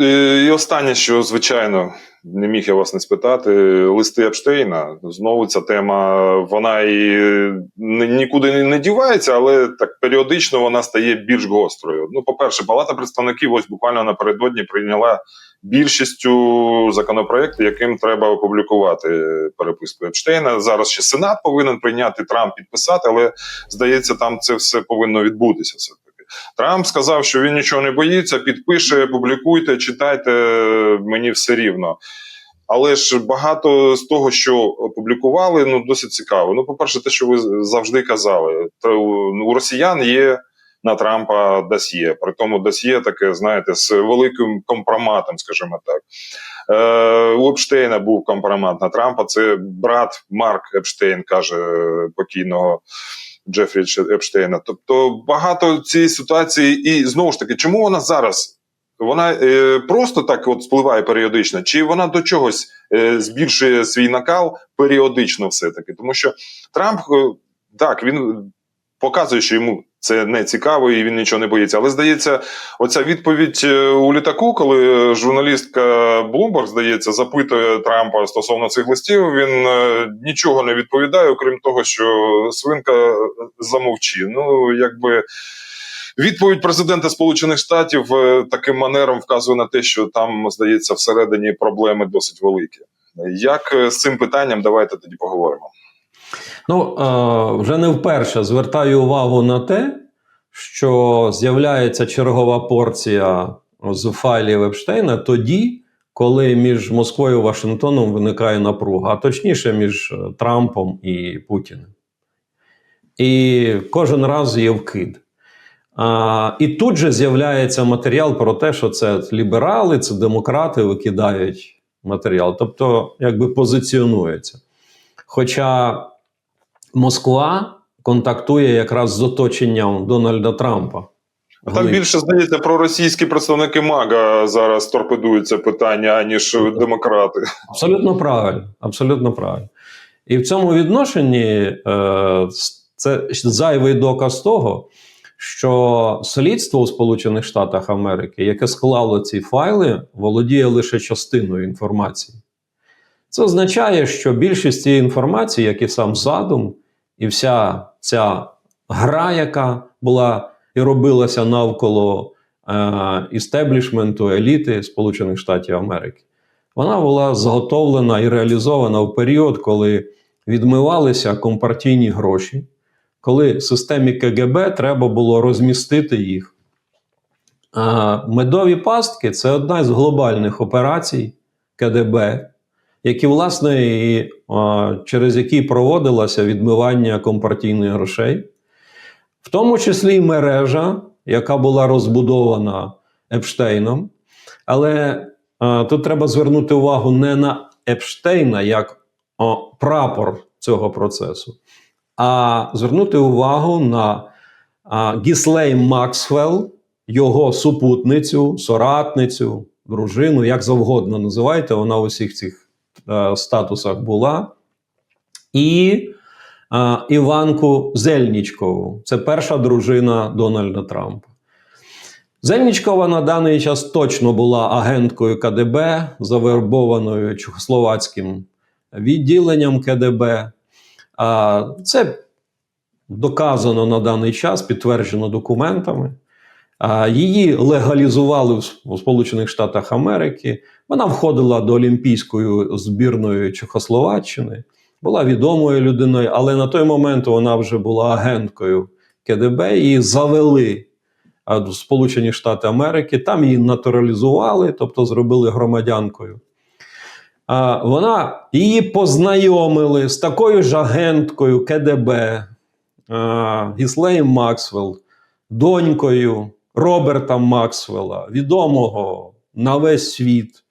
е, і останнє, що звичайно не міг я вас не спитати. Листи Епштейна. Знову ця тема, вона і нікуди не- дівається, але так періодично вона стає більш гострою. Ну, по-перше, Палата представників ось буквально напередодні прийняла більшістю законопроекти, яким треба опублікувати переписку Епштейна. Зараз ще Сенат повинен прийняти Трамп підписати, але здається, там це все повинно відбутися. Все таки. Трамп сказав, що він нічого не боїться, підпише, публікуйте, читайте, мені все рівно. Але ж багато з того, що опублікували, ну досить цікаво. Ну, по-перше, те, що ви завжди казали, у росіян є на Трампа досьє. При тому досьє таке, знаєте, з великим компроматом, скажімо так. Е, у Епштейна був компромат на Трампа. Це брат Марк Епштейн, каже покійного Джефрі Епштейна. Тобто багато цієї ситуації, і знову ж таки, чому вона зараз? Вона е, просто так от спливає періодично, чи вона до чогось е, збільшує свій накал періодично, все-таки? Тому що Трамп е, так він показує, що йому це не цікаво і він нічого не боїться. Але здається, оця відповідь е, у літаку, коли журналістка Bloomberg, здається, запитує Трампа стосовно цих листів, він е, нічого не відповідає, окрім того, що свинка е, замовчи. Ну якби. Відповідь президента Сполучених Штатів таким манером вказує на те, що там, здається, всередині проблеми досить великі. Як з цим питанням, давайте тоді поговоримо. Ну, е, вже не вперше звертаю увагу на те, що з'являється чергова порція з файлів Епштейна тоді, коли між Москвою і Вашингтоном виникає напруга, а точніше між е, Трампом і Путіним. І кожен раз є вкид. А, і тут же з'являється матеріал про те, що це ліберали, це демократи викидають матеріал, тобто якби позиціонується. Хоча Москва контактує якраз з оточенням Дональда Трампа. Там більше здається про російські представники МАГА зараз торпедуються питання, аніж демократи. Абсолютно правильно. Абсолютно правильно. І в цьому відношенні е, це зайвий доказ того, що слідство у Сполучених Штатах Америки, яке склало ці файли, володіє лише частиною інформації. Це означає, що більшість цієї інформації, як і сам задум, і вся ця гра, яка була і робилася навколо е, істеблішменту еліти Сполучених Штатів Америки, вона була зготовлена і реалізована в період, коли відмивалися компартійні гроші, коли системі КГБ треба було розмістити їх. Медові пастки це одна з глобальних операцій КДБ, які, власне, і, через які проводилося відмивання компартійних грошей, в тому числі і мережа, яка була розбудована Епштейном. Але тут треба звернути увагу не на Епштейна як прапор цього процесу, а звернути увагу на а, Гіслейм Максвелл, його супутницю, соратницю, дружину, як завгодно називайте, вона у всіх цих статусах була. І е, Іванку Зельнічкову. Це перша дружина Дональда Трампа. Зельнічкова на даний час точно була агенткою КДБ, завербованою чехословацьким відділенням КДБ. А, Це доказано на даний час, підтверджено документами. Її легалізували у Сполучених Штатах Америки. Вона входила до Олімпійської збірної Чехословаччини, була відомою людиною, але на той момент вона вже була агенткою КДБ. Її завели в Сполучені Штати Америки. Там її натуралізували, тобто зробили громадянкою. Вона її познайомили з такою ж агенткою КДБ Гіслеєм Максвелл, донькою Роберта Максвелла, відомого на весь світ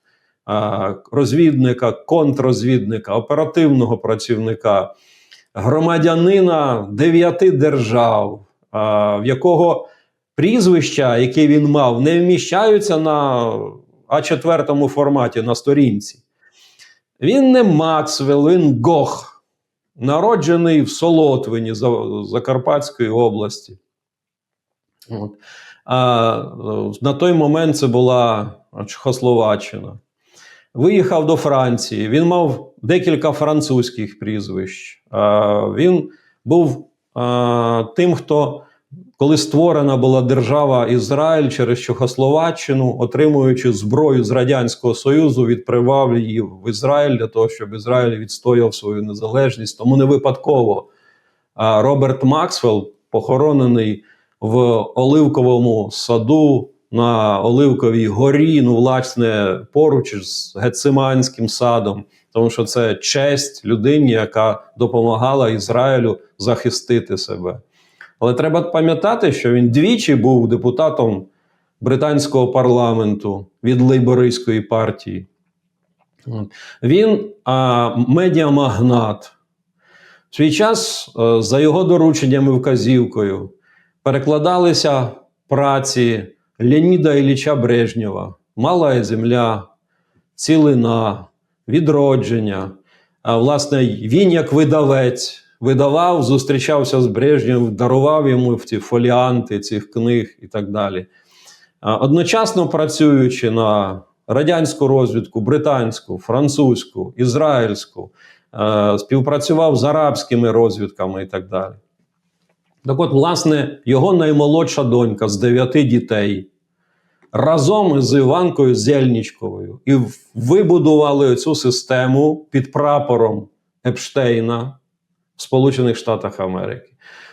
розвідника, контррозвідника, оперативного працівника, громадянина дев'яти держав, в якого прізвища, які він мав, не вміщаються на А4 форматі на сторінці. Він не Максвелл, він Гох, народжений в Солотвині Закарпатської області. От. А, на той момент це була Чехословаччина. Виїхав до Франції. Він мав декілька французьких прізвищ. Він був тим, хто, коли створена була держава Ізраїль через Чехословаччину, отримуючи зброю з Радянського Союзу, відправив її в Ізраїль для того, щоб Ізраїль відстояв свою незалежність. Тому не випадково Роберт Максвелл, похоронений в Оливковому саду на Оливковій горі, ну, власне, поруч з Гециманським садом, тому що це честь людині, яка допомагала Ізраїлю захистити себе. Але треба пам'ятати, що він двічі був депутатом британського парламенту від лейбористської партії. Він а, медіамагнат. В свій час, е, за його дорученням і вказівкою, перекладалися праці Леоніда Ілліча Брежнєва, Мала земля, Цілина, Відродження. А, власне, він як видавець видавав, зустрічався з Брежнєвим, дарував йому ці фоліанти цих книг і так далі. А, Одночасно працюючи на радянську розвідку, британську, французьку, ізраїльську, е, співпрацював з арабськими розвідками і так далі. Так от, власне, його наймолодша донька з дев'яти дітей разом із Іванкою Зельнічковою і вибудували цю систему під прапором Епштейна в Сполучених Штатах Америки.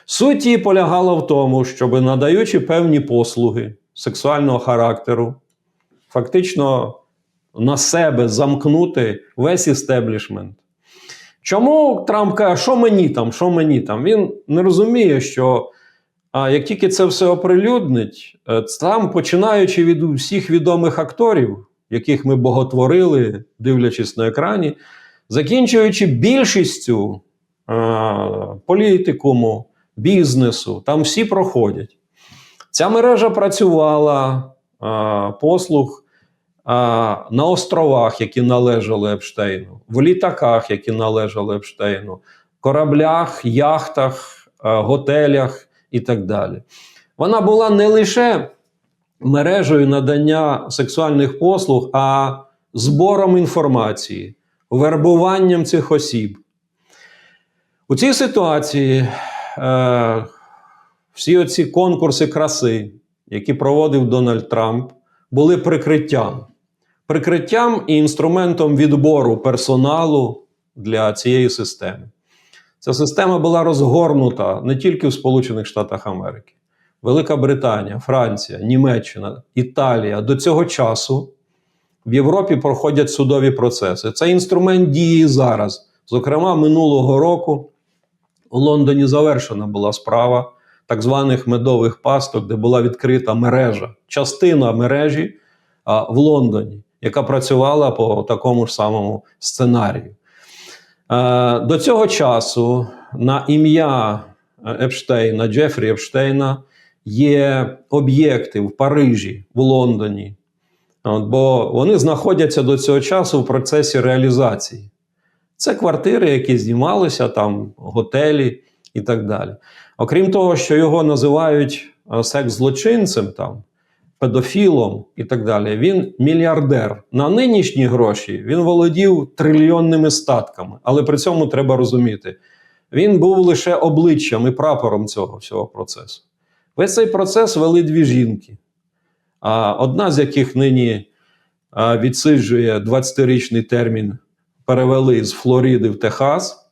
Суть її полягала в тому, щоб надаючи певні послуги сексуального характеру, фактично на себе замкнути весь істеблішмент. Чому Трамп каже, що мені там, що мені там? Він не розуміє, що а, як тільки це все оприлюднить, е, там, починаючи від всіх відомих акторів, яких ми боготворили, дивлячись на екрані, закінчуючи більшістю е, політикуму, бізнесу, там всі проходять. Ця мережа працювала е, послуг на островах, які належали Епштейну, в літаках, які належали Епштейну, кораблях, яхтах, е, готелях і так далі. Вона була не лише мережею надання сексуальних послуг, а збором інформації, вербуванням цих осіб. У цій ситуації е, всі оці конкурси краси, які проводив Дональд Трамп, були прикриттям. Прикриттям і інструментом відбору персоналу для цієї системи. Ця система була розгорнута не тільки в Сполучених Штатах Америки, Велика Британія, Франція, Німеччина, Італія. До цього часу в Європі проходять судові процеси. Цей інструмент діє зараз. Зокрема, минулого року у Лондоні завершена була справа так званих медових пасток, де була відкрита мережа, частина мережі а, в Лондоні, яка працювала по такому ж самому сценарію. Е, До цього часу на ім'я Епштейна, Джефрі Епштейна, є об'єкти в Парижі, в Лондоні. Бо вони знаходяться до цього часу в процесі реалізації. Це квартири, які знімалися, там готелі і так далі. Окрім того, що його називають е, секс-злочинцем, там, педофілом і так далі, він мільярдер. На нинішні гроші він володів трильйонними статками, але при цьому треба розуміти, він був лише обличчям і прапором цього всього процесу. Весь цей процес вели дві жінки. А одна з яких нині відсиджує 20-річний термін, перевели з Флориди в Техас,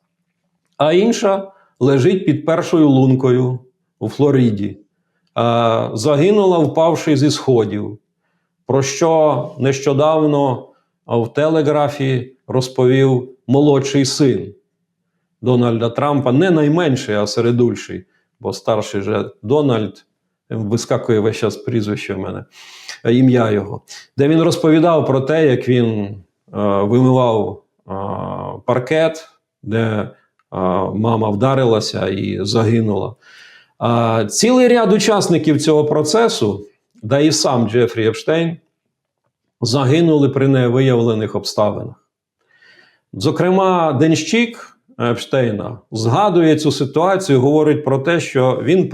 а інша лежить під першою лункою у Флориді. А, загинула, впавши зі сходів, про що нещодавно в телеграфі розповів молодший син Дональда Трампа, не найменший, а середульший, бо старший же Дональд вискакує весь час прізвище в мене, е, ім'я його, де він розповідав про те, як він е, вимивав е, паркет, де е, мама вдарилася і загинула. Цілий ряд учасників цього процесу, да і сам Джефрі Епштейн, загинули при невиявлених обставинах. Зокрема, Денщик Епштейна згадує цю ситуацію, говорить про те, що він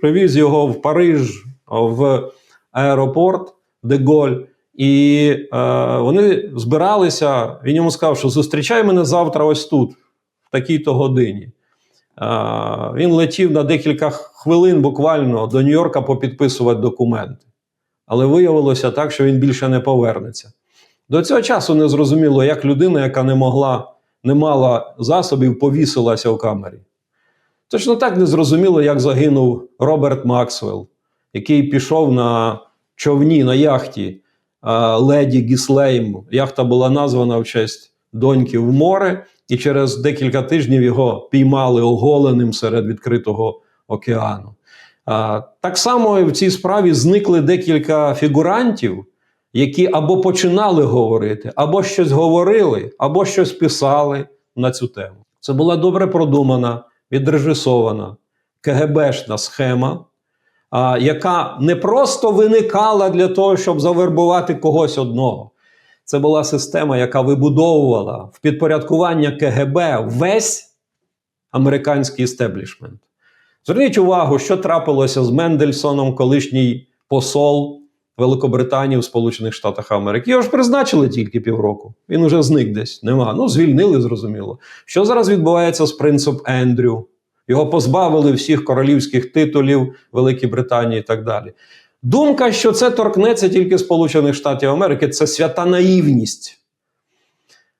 привіз його в Париж в аеропорт Деголь. І е, вони збиралися. Він йому сказав, що зустрічай мене завтра ось тут, в такій-то годині. Е, він летів на декілька хвилин буквально до Нью-Йорка попідписувати документи. Але виявилося так, що він більше не повернеться. До цього часу не зрозуміло, як людина, яка не могла, не мала засобів, повісилася в камері. Точно так не зрозуміло, як загинув Роберт Максвелл, який пішов на човні на яхті е, Леді Гіслейм. Яхта була названа в честь доньки в море, і через декілька тижнів його піймали оголеним серед відкритого океану. Так само в цій справі зникли декілька фігурантів, які або починали говорити, або щось говорили, або щось писали на цю тему. Це була добре продумана, відрежисована КГБшна схема, яка не просто виникала для того, щоб завербувати когось одного. Це була система, яка вибудовувала в підпорядкування КГБ весь американський істеблішмент. Зверніть увагу, що трапилося з Мендельсоном, колишній посол Великобританії в Сполучених Штатах Америки. Його ж призначили тільки півроку. Він уже зник десь. Нема. Ну, звільнили, зрозуміло. Що зараз відбувається з принцип Ендрю? Його позбавили всіх королівських титулів Великій Британії і так далі. Думка, що це торкнеться тільки Сполучених Штатів Америки, це свята наївність.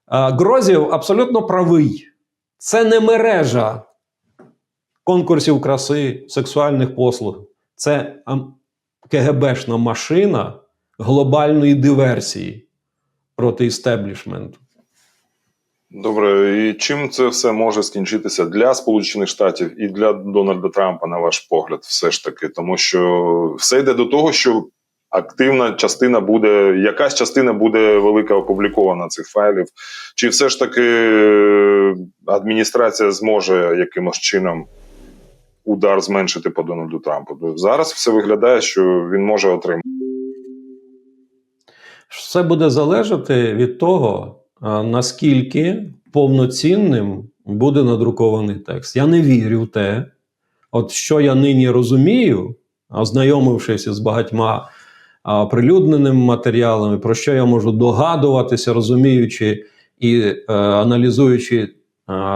Грозів абсолютно правий. Це не мережа конкурсів краси, сексуальних послуг. Це КГБшна машина глобальної диверсії проти істеблішменту. Добре, і чим це все може скінчитися для Сполучених Штатів і для Дональда Трампа, на ваш погляд, все ж таки, тому що все йде до того, що активна частина буде, якась частина буде велика опублікована цих файлів. Чи все ж таки е, адміністрація зможе якимось чином удар зменшити по Дональду Трампу? Зараз все виглядає, що він може отримати. Все буде залежати від того, наскільки повноцінним буде надрукований текст. Я не вірю в те, от що я нині розумію, ознайомившись з багатьма прилюдненими матеріалами, про що я можу догадуватися, розуміючи і е, аналізуючи е,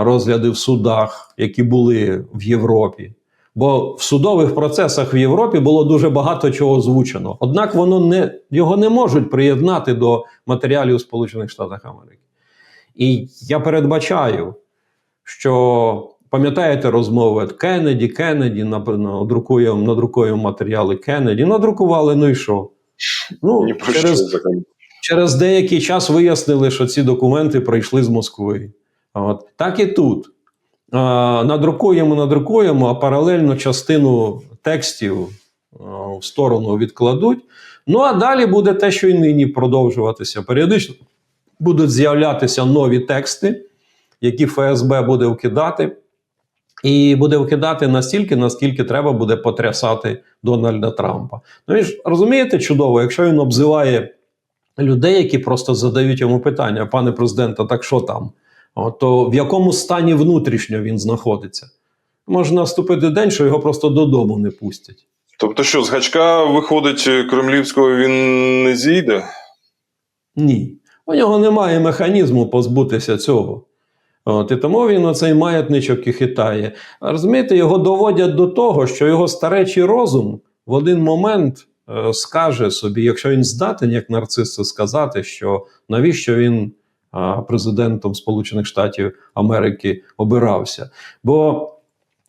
розгляди в судах, які були в Європі. Бо в судових процесах в Європі було дуже багато чого озвучено. Однак воно не, його не можуть приєднати до матеріалів Сполучених Штатів Америки. І я передбачаю, що пам'ятаєте розмови Кеннеді, Кеннеді, надрукуємо, надрукуємо матеріали Кеннеді, надрукували, ну і що? Ну, через, через деякий час вияснили, що ці документи прийшли з Москви. От. Так і тут. А, надрукуємо, надрукуємо, а паралельно частину текстів в сторону відкладуть. Ну а далі буде те, що і нині продовжуватися. Періодично будуть з'являтися нові тексти, які ФСБ буде вкидати. І буде вкидати настільки, наскільки треба буде потрясати Дональда Трампа. Ну ви ж розумієте чудово, якщо він обзиває людей, які просто задають йому питання, пане президенте, так що там? То в якому стані внутрішньо він знаходиться? Може наступити день, що його просто додому не пустять. Тобто, що з гачка виходить кремлівського, він не зійде? Ні. У нього немає механізму позбутися цього. От, і тому він оцей маятничок і хитає. Розумієте, його доводять до того, що його старечий розум в один момент е, скаже собі, якщо він здатен, як нарцис сказати, що навіщо він президентом Сполучених Штатів Америки обирався. Бо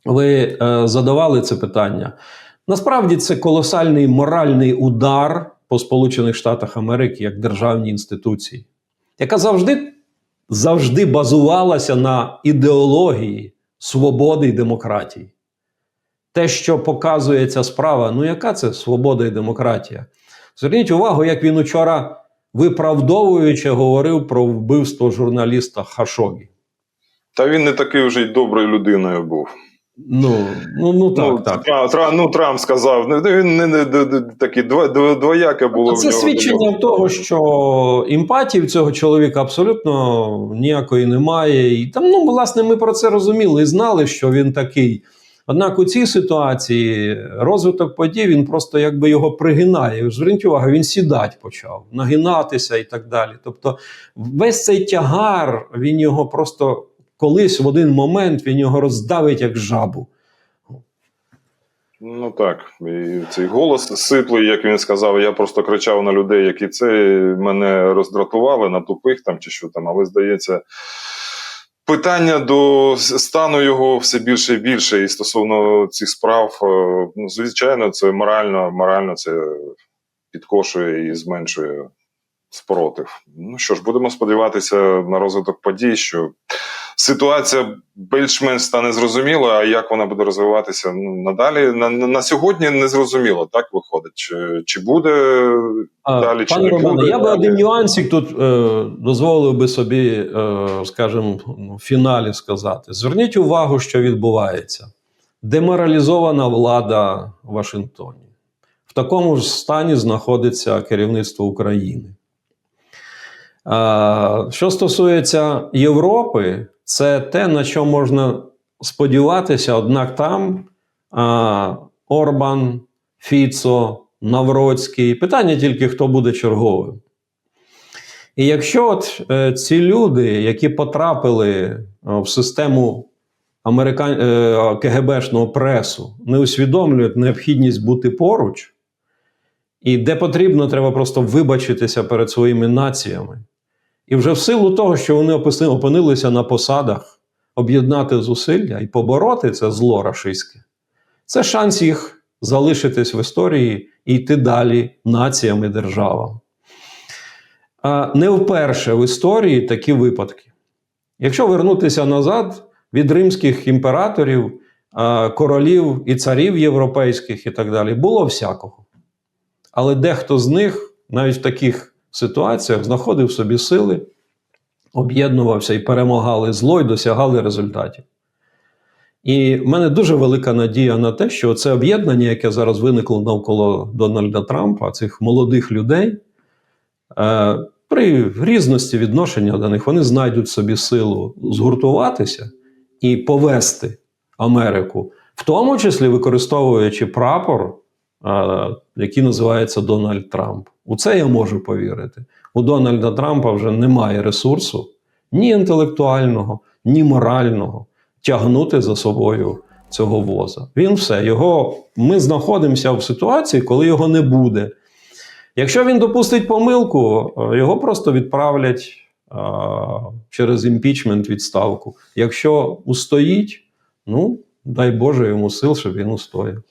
ви е, задавали це питання. Насправді це колосальний моральний удар по Сполучених Штатах Америки як державній інституції, яка завжди, завжди базувалася на ідеології свободи і демократії. Те, що показує ця справа, ну яка це свобода і демократія? Зверніть увагу, як він учора виправдовуючи говорив про вбивство журналіста Хашогі. Та він не такий вже й доброю людиною був. Ну, ну, ну так, ну, так. Тра- Тра- ну, Трамп сказав, ну, він не, не, не, дво- двояке було. А в це нього. свідчення того, що емпатії в цього чоловіка абсолютно ніякої немає. І там, ну, власне, ми про це розуміли і знали, що він такий. Однак у цій ситуації розвиток подій він просто якби його пригинає. Зверніть увагу, він сідати почав, нагинатися і так далі. Тобто, весь цей тягар, він його просто колись в один момент він його роздавить як жабу. Ну так, і цей голос сиплий, як він сказав, я просто кричав на людей, які це мене роздратували на тупих там чи що там, але здається. Питання до стану його все більше і більше, і стосовно цих справ, е, ну, звичайно, це морально, морально це підкошує і зменшує спротив. Ну що ж, будемо сподіватися на розвиток подій, що ситуація більш-менш стане зрозумілою, а як вона буде розвиватися ну, надалі. На, на, на сьогодні не зрозуміло, так виходить. Чи, чи буде А, Далі чи не Романе, буде, я би один нюансик тут е, дозволив би собі, е, скажімо, ну, в фіналі сказати. Зверніть увагу, що відбувається. Деморалізована влада в Вашингтоні. В такому ж стані знаходиться керівництво України. Що стосується Європи, це те, на що можна сподіватися, однак там е, Орбан, Фіцо, Навроцький. Питання тільки, хто буде черговим. І якщо от е, ці люди, які потрапили е, в систему американ... е, КГБшного пресу, не усвідомлюють необхідність бути поруч, і де потрібно, треба просто вибачитися перед своїми націями. І вже в силу того, що вони опинилися на посадах, об'єднати зусилля і побороти це зло рашистське, це шанс їх залишитись в історії і йти далі націям і державам. Не вперше в історії такі випадки. Якщо вернутися назад від римських імператорів, королів і царів європейських і так далі, було всякого. Але дехто з них навіть в таких ситуаціях знаходив собі сили, об'єднувався і перемагали зло і досягали результатів. І в мене дуже велика надія на те, що це об'єднання, яке зараз виникло навколо Дональда Трампа, цих молодих людей, е, при різності відношення до них, вони знайдуть собі силу згуртуватися і повести Америку, в тому числі використовуючи прапор, е, який називається Дональд Трамп. У це я можу повірити. У Дональда Трампа вже немає ресурсу ні інтелектуального, ні морального тягнути за собою цього воза. Він все, його, ми знаходимося в ситуації, коли його не буде. Якщо він допустить помилку, е, його просто відправлять е, через імпічмент відставку. Якщо устоїть, ну дай Боже йому сил, щоб він устояв.